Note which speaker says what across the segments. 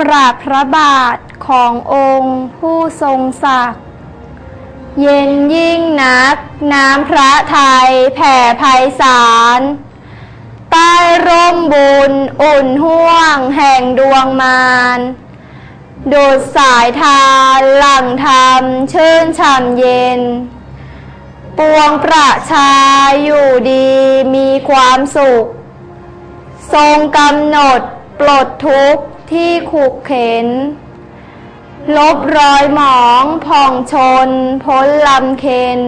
Speaker 1: กราบพระบาทขององค์ผู้ทรงศักดิ์เย็นยิ่งนัก น้ำพระไทยแผ่ไพศาลใต้ร่มบุญอุ่นห่วงแห่งดวงมารดูดสายทานหลังธรรมชื่นช่ำเย็น ปวงประชาอยู่ดีมีความสุข ทรงกำหนดปลดทุกข์ ที่ขุกเข็น ลบรอยหมองผ่องชน พ้นลำเค็น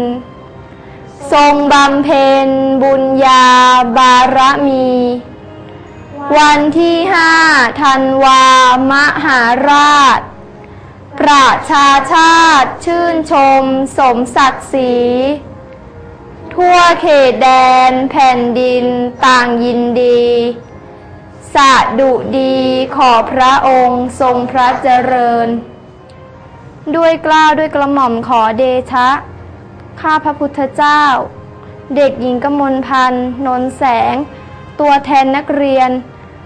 Speaker 1: ทรงบำเพ็ญบุญญาบารมี วันที่ห้าธันวามหาราช ประชาชาติชื่นชมสมศักดิ์ศรีทั่วเขตแดนแผ่นดินต่างยินดี สะดุดีขอพระองค์ทรงพระเจริญ ด้วยกล้าวด้วยกระหม่อมขอเดชะ ข้าพระพุทธเจ้า เด็กหญิงกมลพันธ์นนแสง ตัวแทนนักเรียน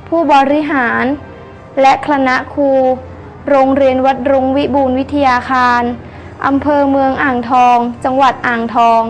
Speaker 1: ผู้บริหาร และคณะครู โรงเรียนวัดรุงวิบูลวิทยาคารอำเภอเมืองอ่างทอง จังหวัดอ่างทอง